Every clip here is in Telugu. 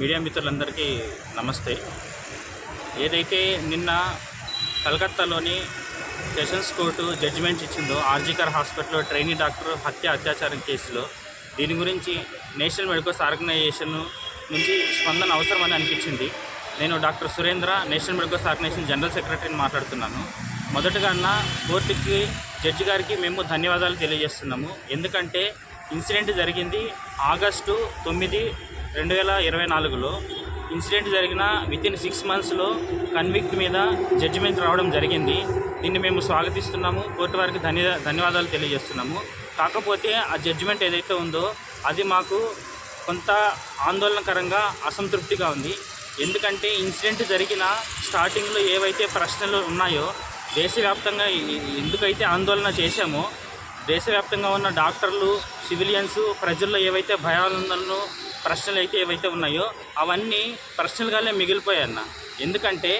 మీడియా మిత్రులందరికీ నమస్తే. ఏదైతే నిన్న కలకత్తాలోని సెషన్స్ కోర్టు జడ్జిమెంట్ ఇచ్చిందో ఆర్జికర్ హాస్పిటల్లో ట్రైనీ డాక్టర్ హత్య అత్యాచారం కేసులో దీని గురించి నేషనల్ మెడికల్స్ ఆర్గనైజేషన్ నుంచి స్పందన అవసరమని అనిపించింది. నేను doctor Surendra national medicals organisation general సెక్రటరీని మాట్లాడుతున్నాను. మొదటగా అన్న కోర్టుకి జడ్జి గారికి మేము ధన్యవాదాలు తెలియజేస్తున్నాము. ఎందుకంటే ఇన్సిడెంట్ జరిగింది ఆగస్టు తొమ్మిది రెండు వేల ఇరవై నాలుగులో ఇన్సిడెంట్ జరిగిన విత్ ఇన్ సిక్స్ మంత్స్లో కన్విక్ట్ మీద జడ్జిమెంట్ రావడం జరిగింది. దీన్ని మేము స్వాగతిస్తున్నాము. కోర్టు వారికి ధన్య ధన్యవాదాలు తెలియజేస్తున్నాము. కాకపోతే ఆ జడ్జిమెంట్ ఏదైతే ఉందో అది మాకు కొంత ఆందోళనకరంగా అసంతృప్తిగా ఉంది. ఎందుకంటే ఇన్సిడెంట్ జరిగిన స్టార్టింగ్లో ఏవైతే ప్రశ్నలు ఉన్నాయో దేశవ్యాప్తంగా ఎందుకైతే ఆందోళన చేశామో దేశవ్యాప్తంగా ఉన్న డాక్టర్లు సివిలియన్స్ ప్రజల్లో ఏవైతే భయాందోళనలు ప్రశ్నలు అయితే ఏవైతే ఉన్నాయో అవన్నీ ప్రశ్నలుగానే మిగిలిపోయాయి అన్న ఎందుకంటే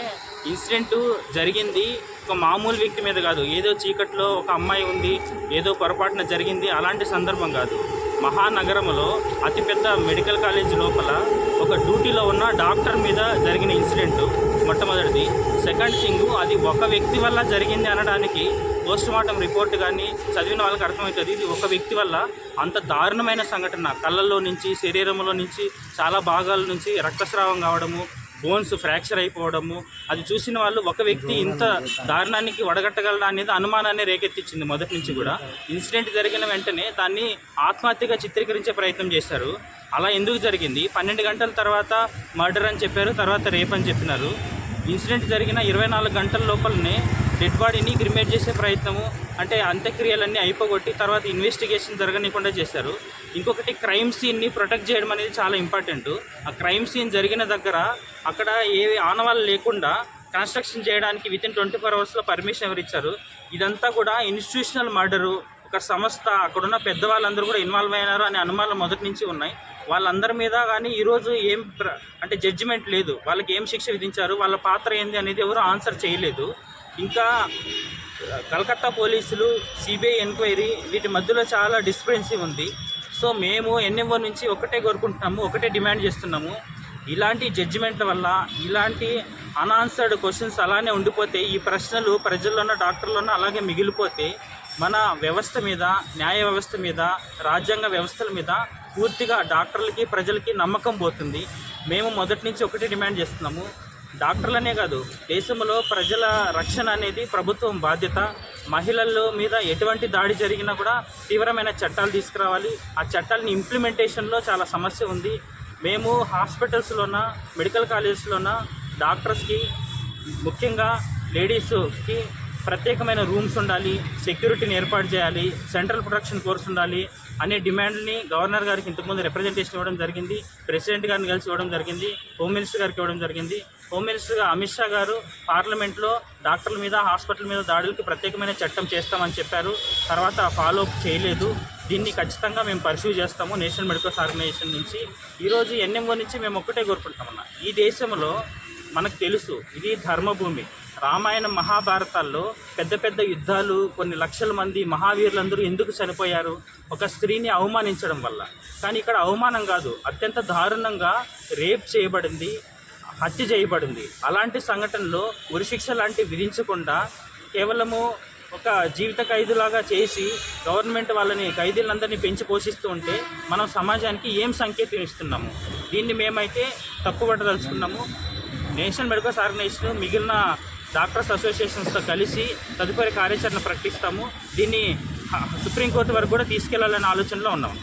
ఇన్సిడెంట్ జరిగింది ఒక మామూలు వ్యక్తి మీద కాదు. ఏదో చీకట్లో ఒక అమ్మాయి ఉంది ఏదో పొరపాటున జరిగింది అలాంటి సందర్భం కాదు. మహానగరంలో అతిపెద్ద మెడికల్ కాలేజ్ లోపల ఒక డ్యూటీలో ఉన్న డాక్టర్ మీద జరిగిన ఇన్సిడెంట్ మొట్టమొదటిది. సెకండ్ థింగ్ అది ఒక వ్యక్తి వల్ల జరిగింది అనడానికి పోస్ట్ మార్టం రిపోర్ట్ కానీ చదివిన వాళ్ళకి అర్థమవుతుంది. ఇది ఒక వ్యక్తి వల్ల అంత దారుణమైన సంఘటన. కళ్ళల్లో నుంచి శరీరంలో నుంచి చాలా భాగాల నుంచి రక్తస్రావం కావడము బోన్స్ ఫ్రాక్చర్ అయిపోవడము అది చూసిన వాళ్ళు ఒక వ్యక్తి ఇంత దారుణానికి వడగట్టగలడా అనేది అనుమానాన్ని రేకెత్తించింది మొదటి నుంచి కూడా. ఇన్సిడెంట్ జరిగిన వెంటనే దాన్ని ఆత్మహత్యగా చిత్రీకరించే ప్రయత్నం చేశారు. అలా ఎందుకు జరిగింది? పన్నెండు గంటల తర్వాత మర్డర్ అని చెప్పారు తర్వాత రేప్ అని చెప్పినారు. ఇన్సిడెంట్ జరిగిన ఇరవై నాలుగు గంటల లోపలనే డెడ్ బాడీని క్రిమేట్ చేసే ప్రయత్నము అంటే అంత్యక్రియలన్నీ అయిపోగొట్టి తర్వాత ఇన్వెస్టిగేషన్ జరగనీయకుండా చేశారు. ఇంకొకటి క్రైమ్ సీన్ని ప్రొటెక్ట్ చేయడం అనేది చాలా ఇంపార్టెంట్ ఆ క్రైమ్ సీన్ జరిగిన దగ్గర అక్కడ ఏ ఆనవాళ్ళు లేకుండా కన్స్ట్రక్షన్ చేయడానికి విత్ ఇన్ ట్వంటీ ఫోర్ అవర్స్లో పర్మిషన్ ఎవరు ఇచ్చారు? ఇదంతా కూడా ఇన్స్టిట్యూషనల్ మర్డరు ఒక సంస్థ అక్కడున్న పెద్దవాళ్ళందరూ కూడా ఇన్వాల్వ్ అయినారు అనే అనుమానాలు మొదటి నుంచి ఉన్నాయి. వాళ్ళందరి మీద కానీ ఈరోజు ఏం ప్ర- అంటే జడ్జిమెంట్ లేదు. వాళ్ళకి ఏం శిక్ష విధించారు? వాళ్ళ పాత్ర ఏంది అనేది ఎవరు ఆన్సర్ చేయలేదు. ఇంకా కలకత్తా పోలీసులు సిబిఐ ఎంక్వైరీ వీటి మధ్యలో చాలా డిస్పరెన్సీ ఉంది. సో మేము ఎన్ఎంఓ నుంచి ఒకటే కోరుకుంటున్నాము ఒకటే డిమాండ్ చేస్తున్నాము. ఇలాంటి జడ్జిమెంట్ల వల్ల ఇలాంటి అన్ఆన్సర్డ్ క్వశ్చన్స్ అలానే ఉండిపోతే ఈ ప్రశ్నలు ప్రజల్లోన డాక్టర్లోనూ అలాగే మిగిలిపోతే మన వ్యవస్థ మీద న్యాయ వ్యవస్థ మీద రాజ్యాంగ వ్యవస్థల మీద పూర్తిగా డాక్టర్లకి ప్రజలకి నమ్మకం పోతుంది. మేము మొదటి నుంచి ఒకటి డిమాండ్ చేస్తున్నాము. డాక్టర్లనే కాదు దేశంలో ప్రజల రక్షణ అనేది ప్రభుత్వం బాధ్యత. మహిళల మీద ఎటువంటి దాడి జరిగినా కూడా తీవ్రమైన చట్టాలు తీసుకురావాలి. ఆ చట్టాలని ఇంప్లిమెంటేషన్లో చాలా సమస్య ఉంది. మేము హాస్పిటల్స్లోన మెడికల్ కాలేజెస్లోన డాక్టర్స్కి ముఖ్యంగా లేడీస్కి ప్రత్యేకమైన రూమ్స్ ఉండాలి సెక్యూరిటీని ఏర్పాటు చేయాలి సెంట్రల్ ప్రొటెక్షన్ కోర్స్ ఉండాలి అనే డిమాండ్ని గవర్నర్ గారికి ఇంతకుముందు రిప్రజెంటేషన్ ఇవ్వడం జరిగింది ప్రెసిడెంట్ గారిని కలిసి ఇవ్వడం జరిగింది హోమ్ మినిస్టర్ గారికి ఇవ్వడం జరిగింది. హోమ్ మినిస్టర్గా అమిత్ షా గారు పార్లమెంట్లో డాక్టర్ల మీద హాస్పిటల్ మీద దాడులకి ప్రత్యేకమైన చట్టం చేస్తామని చెప్పారు. తర్వాత ఫాలో అప్ చేయలేదు. దీన్ని ఖచ్చితంగా మేము పర్సూ చేస్తాము నేషనల్ మెడికల్స్ ఆర్గనైజేషన్ నుంచి. ఈరోజు ఎన్ఎంఓ నుంచి మేము ఒక్కటే కోరుకుంటామన్నా ఈ దేశంలో మనకు తెలుసు ఇది ధర్మభూమి. రామాయణ మహాభారతాల్లో పెద్ద పెద్ద యుద్ధాలు కొన్ని లక్షల మంది మహావీరులందరూ ఎందుకు చనిపోయారు? ఒక స్త్రీని అవమానించడం వల్ల. కానీ ఇక్కడ అవమానం కాదు. అత్యంత దారుణంగా రేప్ చేయబడింది హత్య చేయబడింది. అలాంటి సంఘటనలో ఉరిశిక్ష లాంటివి విధించకుండా కేవలము ఒక జీవిత ఖైదులాగా చేసి గవర్నమెంట్ వాళ్ళని ఖైదీలందరినీ పెంచి పోషిస్తూ ఉంటే మనం సమాజానికి ఏం సంకేతం ఇస్తున్నాము? దీన్ని మేమైతే తప్పుపట్టదలుచుకున్నాము. నేషనల్ మెడికల్స్ ఆర్గనైజేషన్ మిగిలిన డాక్టర్స్ అసోసియేషన్స్తో కలిసి తదుపరి కార్యాచరణ ప్రకటిస్తాము. దీన్ని సుప్రీంకోర్టు వరకు కూడా తీసుకెళ్ళాలనే ఆలోచనలో ఉన్నాము